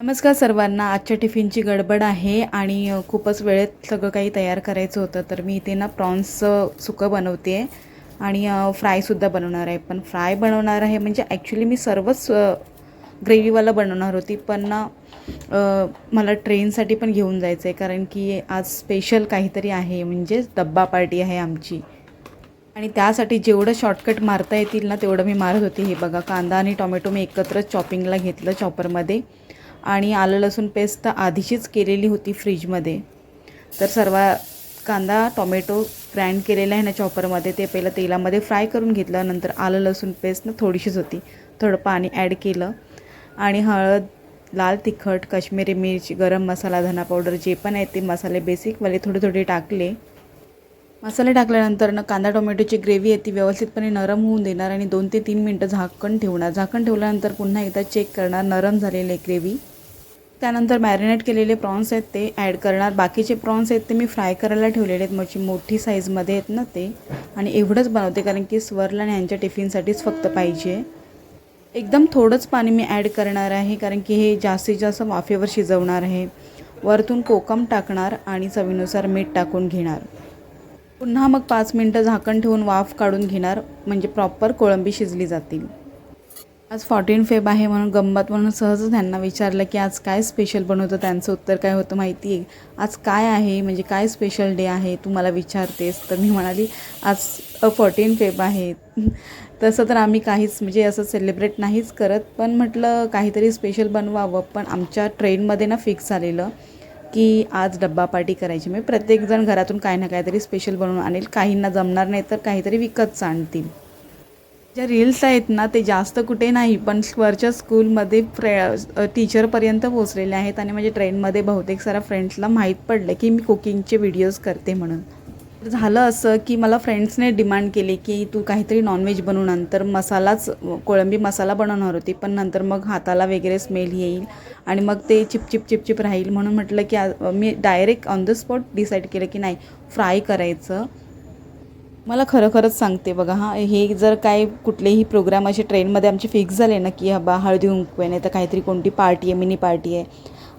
नमस्कार सर्वांना. आजच्या टिफिनची गडबड आहे आणि खूपच वेळेत सगळं काही तयार करायचं होतं तर मी इथे ना प्रॉन्सचं सुकं बनवते आहे आणि फ्रायसुद्धा बनवणार आहे. पण फ्राय बनवणार आहे म्हणजे ॲक्च्युली मी सर्वच अ, ग्रेव्हीवाला बनवणार होती पण ना मला ट्रेनसाठी पण घेऊन जायचं आहे कारण की आज स्पेशल काहीतरी आहे म्हणजेच डब्बा पार्टी आहे आमची. आणि त्यासाठी जेवढं शॉर्टकट मारता येतील ना तेवढं मी मारत होती. हे बघा कांदा आणि टोमॅटो मी एकत्रच चॉपिंगला घेतलं चॉपरमध्ये आणि आलं लसूण पेस्ट तर आधीचीच केलेली होती फ्रीजमध्ये. तर सर्व कांदा टोमॅटो ग्राइंड केलेला आहे ना चॉपरमध्ये ते पहिलं तेलामध्ये फ्राय करून घेतलं नंतर आलं लसूण पेस्ट ना थोडीशीच होती. थोडं पाणी ॲड केलं आणि हळद लाल तिखट काश्मीरी मिरची गरम मसाला धना पावडर जे पण आहेत ते मसाले बेसिकवाले थोडे थोडे टाकले. मसाले टाकल्यानंतर ना कांदा टोमॅटोची ग्रेव्ही आहे ती व्यवस्थितपणे नरम होऊन देणार आणि दोन ते तीन मिनटं झाकण ठेवणार. झाकण ठेवल्यानंतर पुन्हा एकदा चेक करणार नरम झालेले ग्रेव्ही. त्यानंतर मॅरिनेट केलेले प्रॉन्स आहेत ते ॲड करणार. बाकीचे प्रॉन्स आहेत ते मी फ्राय करायला ठेवलेले आहेत. माझी मोठी साईजमध्ये आहेत ना ते. आणि एवढंच बनवते कारण की स्वरला आणि यांच्या टिफिनसाठीच फक्त पाहिजे. एकदम थोडंच पाणी मी ॲड करणार आहे कारण की हे जास्तीत जास्त वाफेवर शिजवणार आहे. वरतून कोकम टाकणार आणि चवीनुसार मीठ टाकून घेणार. पुन्हा मग पाच मिनटं झाकण ठेवून वाफ काढून घेणार. म्हणजे प्रॉपर कोळंबी शिजली जातील. आज फॉर्टीन फेब आहे म्हणून गंमत म्हणून सहजच त्यांना विचारलं की आज काय स्पेशल बनवतं? त्यांचं उत्तर काय होतं माहिती आहे? आज काय आहे? म्हणजे काय स्पेशल डे आहे? तू मला विचारतेस. तर मी म्हणाली आज फॉर्टीन फेब आहे. तसं तर आम्ही काहीच म्हणजे असं सेलिब्रेट नाहीच करत पण म्हटलं काहीतरी स्पेशल बनवावं. पण आमच्या ट्रेनमध्ये ना फिक्स झालेलं की आज डब्बा पार्टी करायची. म्हणजे प्रत्येकजण घरातून काही ना काहीतरी स्पेशल बनवून आणेल. काहींना जमणार नाही तर काहीतरी विकतच आणतील. ज्या रील्स आहेत ना ते जास्त कुठे नाही पण वरच्या स्कूलमध्ये फ्रे टीचरपर्यंत पोचलेले आहेत आणि माझ्या ट्रेनमध्ये बहुतेक सारा फ्रेंड्सला माहीत पडलं की मी कुकिंगचे व्हिडिओज करते म्हणून. झालं असं की मला फ्रेंड्सने डिमांड केली की तू काहीतरी नॉनव्हेज बनवून नंतर मसालाच कोळंबी मसाला बनवणार होती पण नंतर मग हाताला वगैरे स्मेल येईल आणि मग ते चिपचिप चिपचिप राहील म्हणून म्हटलं की मी direct on the spot decide केलं की नाही फ्राय करायचं. मला खरं खरंच सांगते बघा हां हे जर काय कुठलेही प्रोग्राम असे ट्रेनमध्ये आमचे फिक्स झाले ना की बा हळदी कुंकू आहे नाही तर काहीतरी कोणती पार्टी आहे मिनी पार्टी आहे.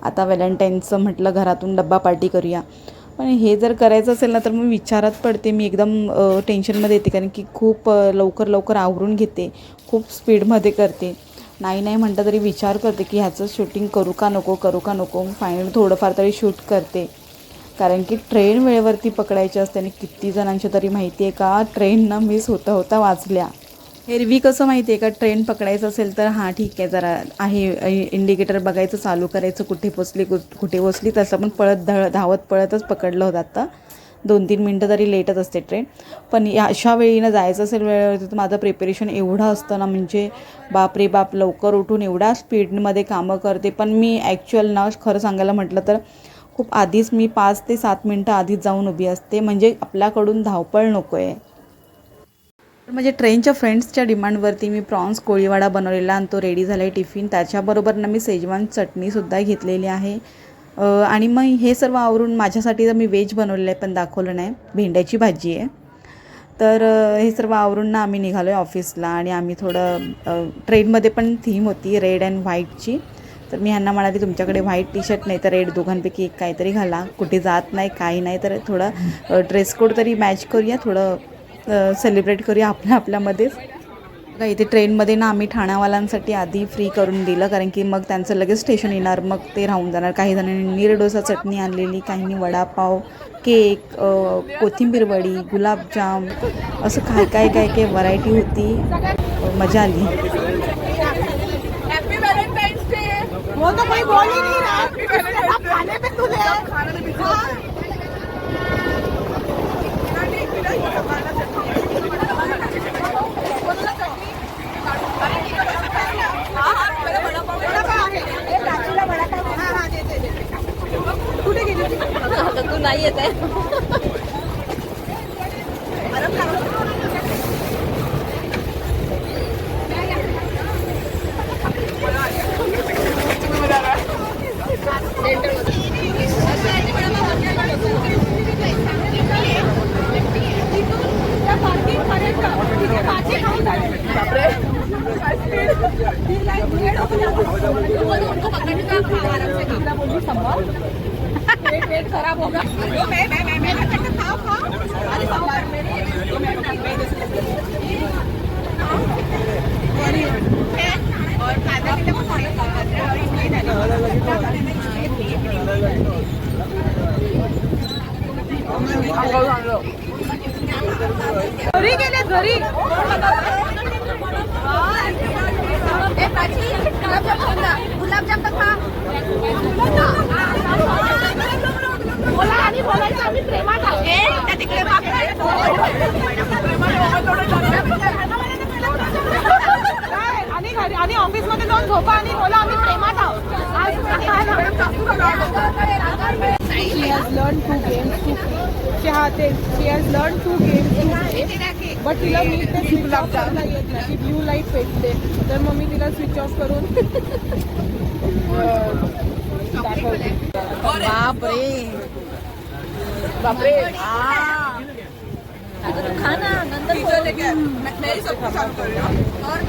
आता व्हॅलेंटाईनचं म्हटलं घरातून डब्बा पार्टी करूया. पण हे जर करायचं असेल ना तर मी विचारात पडते मी एकदम टेन्शनमध्ये येते कारण की खूप लवकर लवकर आवरून घेते खूप स्पीडमध्ये करते. नाही नाही म्हणता तरी विचार करते की ह्याचं शूटिंग करू का नको करू का नको फायनल थोडंफार तरी शूट करते. कारण की ट्रेन वेळेवरती पकडायची असते आणि किती जणांची तरी माहिती आहे का ट्रेननं मिस होता होता वाचल्या. एरवी कसं माहिती आहे का ट्रेन पकडायचं असेल तर हां ठीक आहे जरा आहे इंडिकेटर बघायचं चालू करायचं कुठे पोचली कु- कुठे पोचली तसं पण पळत धळ धावत पळतच पकडलं होतं आत्ता दोन तीन मिनटं तरी लेटच असते ट्रेन पण या अशा वेळीनं जायचं असेल वेळेवरती तर माझं प्रिपरेशन एवढं असतं ना म्हणजे बाप रे बाप लवकर उठून एवढ्या स्पीडमध्ये कामं करते. पण मी ॲक्च्युअल ना खरं सांगायला म्हटलं तर खूप आधीच मी पाच ते सात मिनटं आधीच जाऊन उभी असते. म्हणजे आपल्याकडून धावपळ नको आहे तर म्हणजे ट्रेनच्या फ्रेंड्सच्या डिमांडवरती मी प्रॉन्स कोळीवाडा बनवलेला आणि तो रेडी झाला आहे टिफिन. त्याच्याबरोबर ना मी सेजवान चटणीसुद्धा घेतलेली आहे. आणि मग हे सर्व आवरून माझ्यासाठी तर मी व्हेज बनवलेलं आहे पण दाखवलं नाही. भेंड्याची भाजी आहे. तर हे सर्व आवरून ना आम्ही निघालो आहे ऑफिसला आणि आम्ही थोडं ट्रेनमध्ये पण थीम होती रेड अँड व्हाईटची. तर मी ह्यांना म्हणाली तुमच्याकडे व्हाईट टी शर्ट नाही तर रेड दोघांपैकी एक काहीतरी घाला. कुठे जात नाही काही नाही तर थोडं ड्रेस कोड तरी मॅच करूया थोडं सेलिब्रेट करूया आपल्या आपल्यामध्येच. का इथे ट्रेनमध्ये ना आम्ही ठाण्यावाल्यांसाठी आधी फ्री करून दिलं कारण की मग त्यांचं लगेच स्टेशन येणार मग ते राहून जाणार. काही जणांनी निरडोसा चटणी आणलेली काहींनी वडापाव केक कोथिंबीर वडी गुलाबजाम असं काय काय काय काय व्हरायटी होती. मजा आली. वो तो कोई बोल ही नहीं रहा। सब खाने पे तुले तू नाही येत आहे. उनको पकड़ने का आराम से काम बोली संभव पेट खराब होगा मैं मैं मैं मैं खाओ खाओ अरे संभाल मेरे और खाना भी तो खाना खा रहे हैं और इसलिए घरी गेले, घरी. आणि ऑफिसमध्ये जाऊन झोपा आणि बोला आम्ही प्रेमात आहोत. She has learned two games to play. She has learned two games to but तिला मी ते स्विच ऑफ़ करता येत नाही ब्ल्यू लाईट पेटते तर मग मी तिला स्विच ऑफ़ करून दाखवते बापरे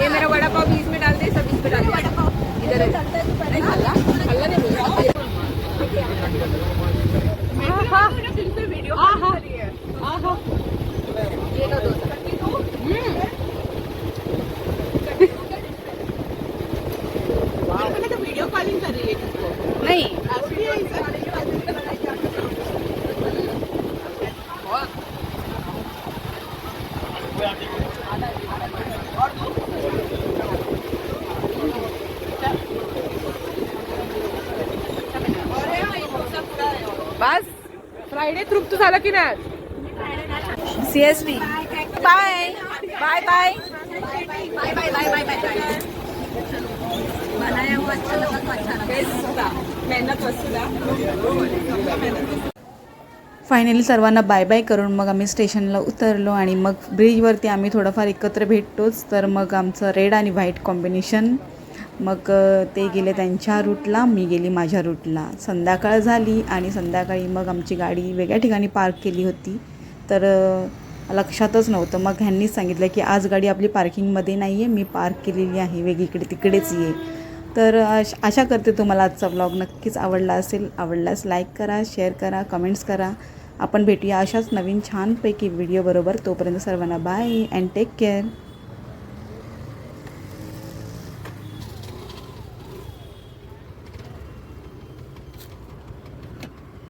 ये मेरा वड़ा पाव बीच में डाल दे सब इसमें डाल दे। इधर है। तृप्त झालं की नाही? C S T bye. Bye bye. Bye bye bye bye bye finally सर्वांना बाय बाय करून मग आम्ही स्टेशनला उतरलो आणि मग ब्रिजवरती आम्ही थोडंफार एकत्र भेटतोच. तर मग आमचं रेड आणि व्हाईट कॉम्बिनेशन मग ते गेले त्यांच्या रूटला मी गेली माझ्या रूटला. संध्याकाळ झाली आणि संध्याकाळी मग आमची गाडी वेगळ्या ठिकाणी पार्क केली होती. तर लक्षातच नव्हतं. मग ह्यांनीच सांगितलं की आज गाडी आपली पार्किंगमध्ये नाही आहे मी पार्क केलेली आहे वेगळीकडे तिकडेच ये. तर अश आशा करते तुम्हाला आजचा ब्लॉग नक्कीच आवडला असेल. आवडल्यास लाईक करा शेअर करा कमेंट्स करा. आपण भेटूया अशाच नवीन छानपैकी व्हिडिओबरोबर तोपर्यंत सर्वांना बाय अँड टेक केअर